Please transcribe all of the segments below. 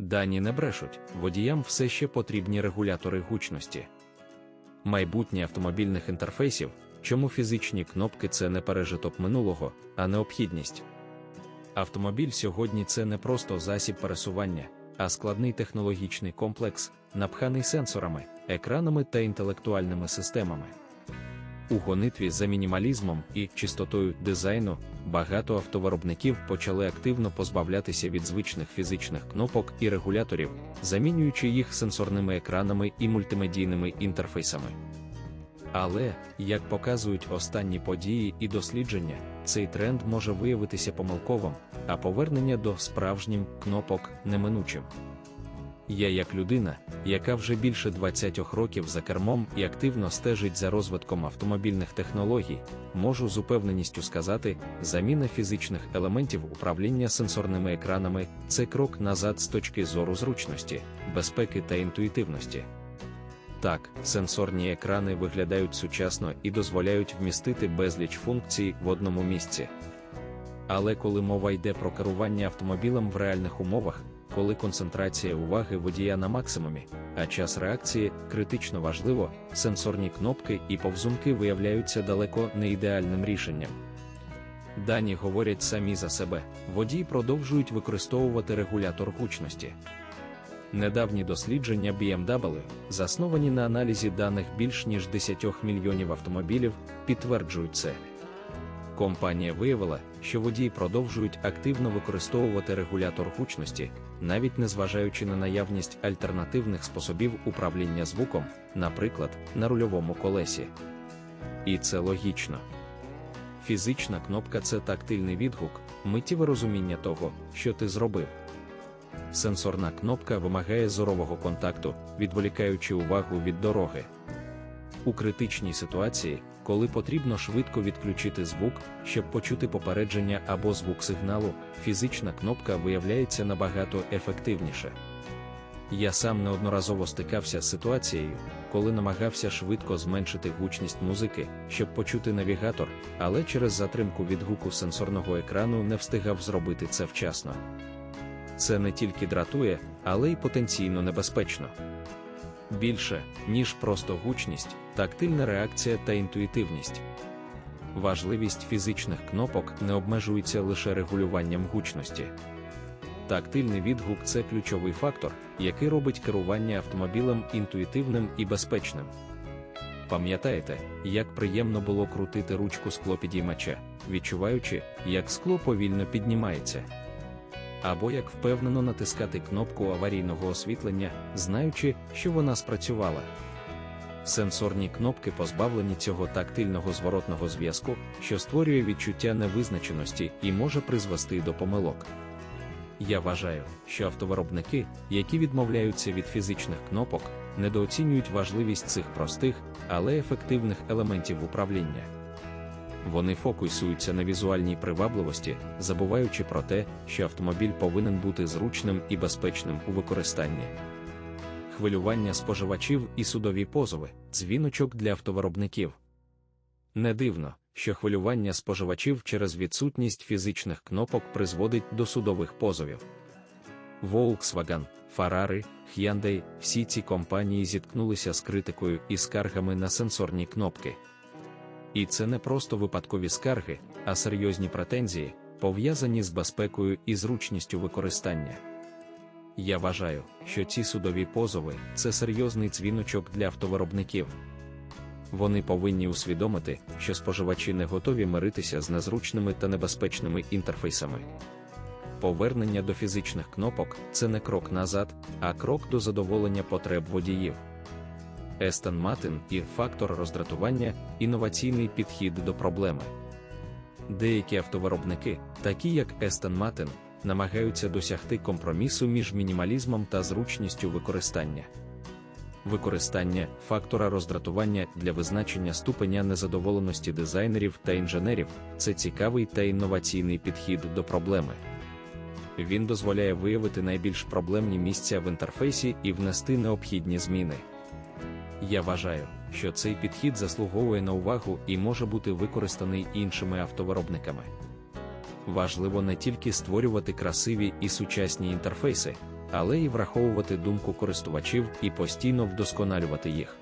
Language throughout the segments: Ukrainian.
Дані не брешуть, водіям все ще потрібні регулятори гучності. Майбутнє автомобільних інтерфейсів, чому фізичні кнопки це не пережиток минулого, а необхідність. Автомобіль сьогодні це не просто засіб пересування, а складний технологічний комплекс, напханий сенсорами, екранами та інтелектуальними системами. У гонитві за мінімалізмом і чистотою дизайну багато автовиробників почали активно позбавлятися від звичних фізичних кнопок і регуляторів, замінюючи їх сенсорними екранами і мультимедійними інтерфейсами. Але, як показують останні події і дослідження, цей тренд може виявитися помилковим, а повернення до справжнім кнопок неминучим. Я, як людина, яка вже більше 20 років за кермом і активно стежить за розвитком автомобільних технологій, можу з упевненістю сказати, заміна фізичних елементів управління сенсорними екранами це крок назад з точки зору зручності, безпеки та інтуїтивності. Так, сенсорні екрани виглядають сучасно і дозволяють вмістити безліч функцій в одному місці. Але коли мова йде про керування автомобілем в реальних умовах, коли концентрація уваги водія на максимумі, а час реакції критично важливо, сенсорні кнопки і повзунки виявляються далеко не ідеальним рішенням. Дані говорять самі за себе, водії продовжують використовувати регулятор гучності. Недавні дослідження BMW, засновані на аналізі даних більш ніж 10 мільйонів автомобілів, підтверджують це. Компанія виявила, що водії продовжують активно використовувати регулятор гучності, навіть незважаючи на наявність альтернативних способів управління звуком, наприклад, на рульовому колесі. І це логічно. Фізична кнопка це тактильний відгук, миттєве розуміння того, що ти зробив. Сенсорна кнопка вимагає зорового контакту, відволікаючи увагу від дороги. У критичній ситуації, коли потрібно швидко відключити звук, щоб почути попередження або звук сигналу, фізична кнопка виявляється набагато ефективніше. Я сам неодноразово стикався з ситуацією, коли намагався швидко зменшити гучність музики, щоб почути навігатор, але через затримку відгуку сенсорного екрану не встигав зробити це вчасно. Це не тільки дратує, але й потенційно небезпечно. Більше, ніж просто гучність, тактильна реакція та інтуїтивність. Важливість фізичних кнопок не обмежується лише регулюванням гучності. Тактильний відгук це ключовий фактор, який робить керування автомобілем інтуїтивним і безпечним. Пам'ятаєте, як приємно було крутити ручку склопідіймача, відчуваючи, як скло повільно піднімається або як впевнено натискати кнопку аварійного освітлення, знаючи, що вона спрацювала. Сенсорні кнопки позбавлені цього тактильного зворотного зв'язку, що створює відчуття невизначеності і може призвести до помилок. Я вважаю, що автовиробники, які відмовляються від фізичних кнопок, недооцінюють важливість цих простих, але ефективних елементів управління. Вони фокусуються на візуальній привабливості, забуваючи про те, що автомобіль повинен бути зручним і безпечним у використанні. Хвилювання споживачів і судові позови дзвіночок для автовиробників. Не дивно, що хвилювання споживачів через відсутність фізичних кнопок призводить до судових позовів. Volkswagen, Ferrari, Hyundai – всі ці компанії зіткнулися з критикою і скаргами на сенсорні кнопки. І це не просто випадкові скарги, а серйозні претензії, пов'язані з безпекою і зручністю використання. Я вважаю, що ці судові позови це серйозний дзвіночок для автовиробників. Вони повинні усвідомити, що споживачі не готові миритися з незручними та небезпечними інтерфейсами. Повернення до фізичних кнопок це не крок назад, а крок до задоволення потреб водіїв. Естон Матин і фактор роздратування, інноваційний підхід до проблеми. Деякі автовиробники, такі як Естон Матин, намагаються досягти компромісу між мінімалізмом та зручністю використання. Використання фактора роздратування для визначення ступеня незадоволеності дизайнерів та інженерів це цікавий та інноваційний підхід до проблеми. Він дозволяє виявити найбільш проблемні місця в інтерфейсі і внести необхідні зміни. Я вважаю, що цей підхід заслуговує на увагу і може бути використаний іншими автовиробниками. Важливо не тільки створювати красиві і сучасні інтерфейси, але й враховувати думку користувачів і постійно вдосконалювати їх.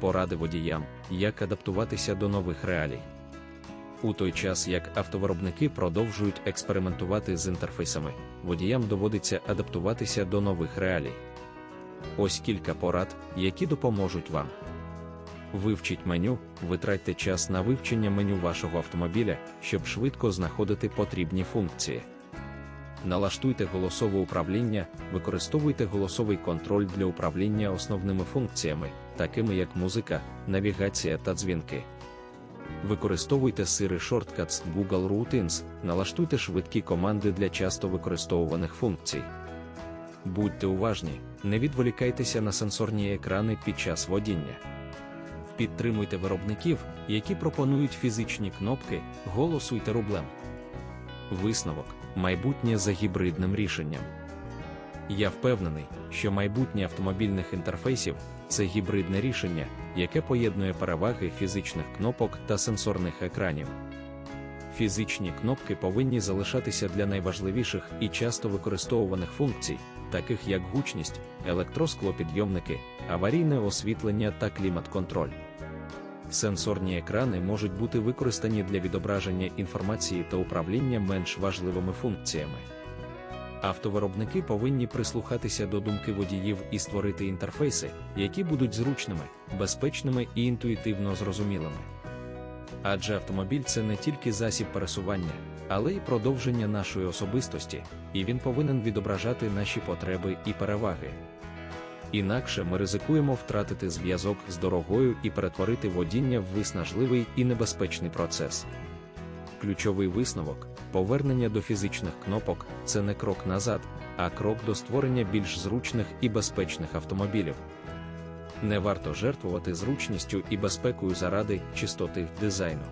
Поради водіям, як адаптуватися до нових реалій. У той час як автовиробники продовжують експериментувати з інтерфейсами, водіям доводиться адаптуватися до нових реалій. Ось кілька порад, які допоможуть вам. Вивчіть меню, витратьте час на вивчення меню вашого автомобіля, щоб швидко знаходити потрібні функції. Налаштуйте голосове управління, використовуйте голосовий контроль для управління основними функціями, такими як музика, навігація та дзвінки. Використовуйте сири Shortcuts Google Routines, налаштуйте швидкі команди для часто використовуваних функцій. Будьте уважні, не відволікайтеся на сенсорні екрани під час водіння. Підтримуйте виробників, які пропонують фізичні кнопки, голосуйте рублем. Висновок майбутнє за гібридним рішенням. Я впевнений, що майбутнє автомобільних інтерфейсів це гібридне рішення, яке поєднує переваги фізичних кнопок та сенсорних екранів. Фізичні кнопки повинні залишатися для найважливіших і часто використовуваних функцій, таких як гучність, електросклопідйомники, аварійне освітлення та клімат-контроль. Сенсорні екрани можуть бути використані для відображення інформації та управління менш важливими функціями. Автовиробники повинні прислухатися до думки водіїв і створити інтерфейси, які будуть зручними, безпечними і інтуїтивно зрозумілими. Адже автомобіль це не тільки засіб пересування, але й продовження нашої особистості, і він повинен відображати наші потреби і переваги. Інакше ми ризикуємо втратити зв'язок з дорогою і перетворити водіння в виснажливий і небезпечний процес. Ключовий висновок повернення до фізичних кнопок це не крок назад, а крок до створення більш зручних і безпечних автомобілів. Не варто жертвувати зручністю і безпекою заради чистоти дизайну.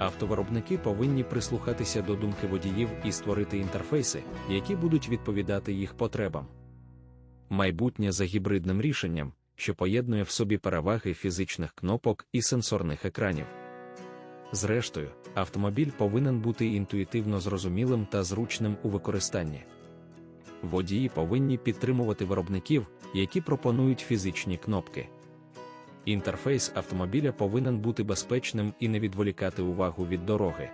Автовиробники повинні прислухатися до думки водіїв і створити інтерфейси, які будуть відповідати їх потребам. Майбутнє за гібридним рішенням, що поєднує в собі переваги фізичних кнопок і сенсорних екранів. Зрештою, автомобіль повинен бути інтуїтивно зрозумілим та зручним у використанні. Водії повинні підтримувати виробників, які пропонують фізичні кнопки. Інтерфейс автомобіля повинен бути безпечним і не відволікати увагу від дороги.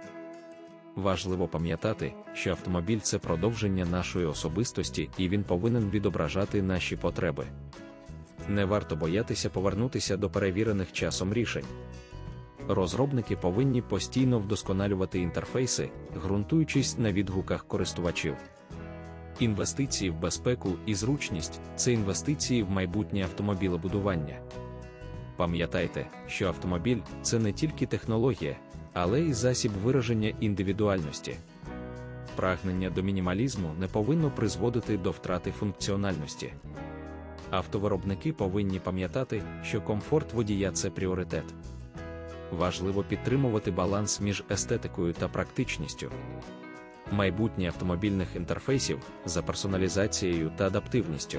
Важливо пам'ятати, що автомобіль це продовження нашої особистості і він повинен відображати наші потреби. Не варто боятися повернутися до перевірених часом рішень. Розробники повинні постійно вдосконалювати інтерфейси, ґрунтуючись на відгуках користувачів. Інвестиції в безпеку і зручність це інвестиції в майбутнє автомобілебудування. Пам'ятайте, що автомобіль це не тільки технологія, але й засіб вираження індивідуальності. Прагнення до мінімалізму не повинно призводити до втрати функціональності. Автовиробники повинні пам'ятати, що комфорт водія це пріоритет. Важливо підтримувати баланс між естетикою та практичністю. Майбутнє автомобільних інтерфейсів за персоналізацією та адаптивністю.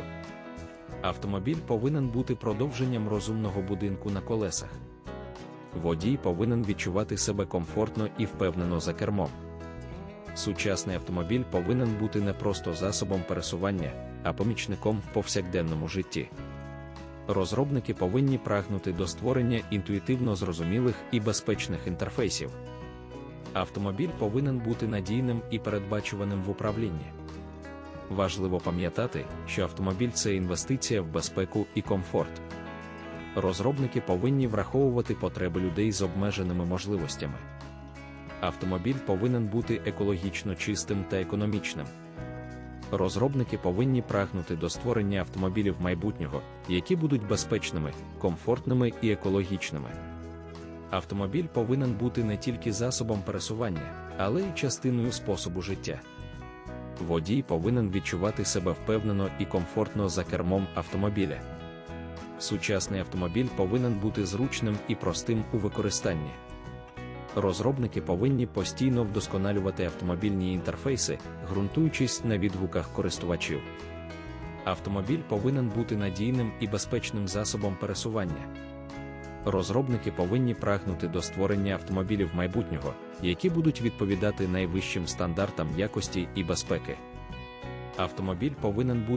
Автомобіль повинен бути продовженням розумного будинку на колесах. Водій повинен відчувати себе комфортно і впевнено за кермом. Сучасний автомобіль повинен бути не просто засобом пересування, а помічником в повсякденному житті. Розробники повинні прагнути до створення інтуїтивно зрозумілих і безпечних інтерфейсів. Автомобіль повинен бути надійним і передбачуваним в управлінні. Важливо пам'ятати, що автомобіль це інвестиція в безпеку і комфорт. Розробники повинні враховувати потреби людей з обмеженими можливостями. Автомобіль повинен бути екологічно чистим та економічним. Розробники повинні прагнути до створення автомобілів майбутнього, які будуть безпечними, комфортними і екологічними. Автомобіль повинен бути не тільки засобом пересування, але й частиною способу життя. Водій повинен відчувати себе впевнено і комфортно за кермом автомобіля. Сучасний автомобіль повинен бути зручним і простим у використанні. Розробники повинні постійно вдосконалювати автомобільні інтерфейси, ґрунтуючись на відгуках користувачів. Автомобіль повинен бути надійним і безпечним засобом пересування. Розробники повинні прагнути до створення автомобілів майбутнього, які будуть відповідати найвищим стандартам якості і безпеки. Автомобіль повинен бути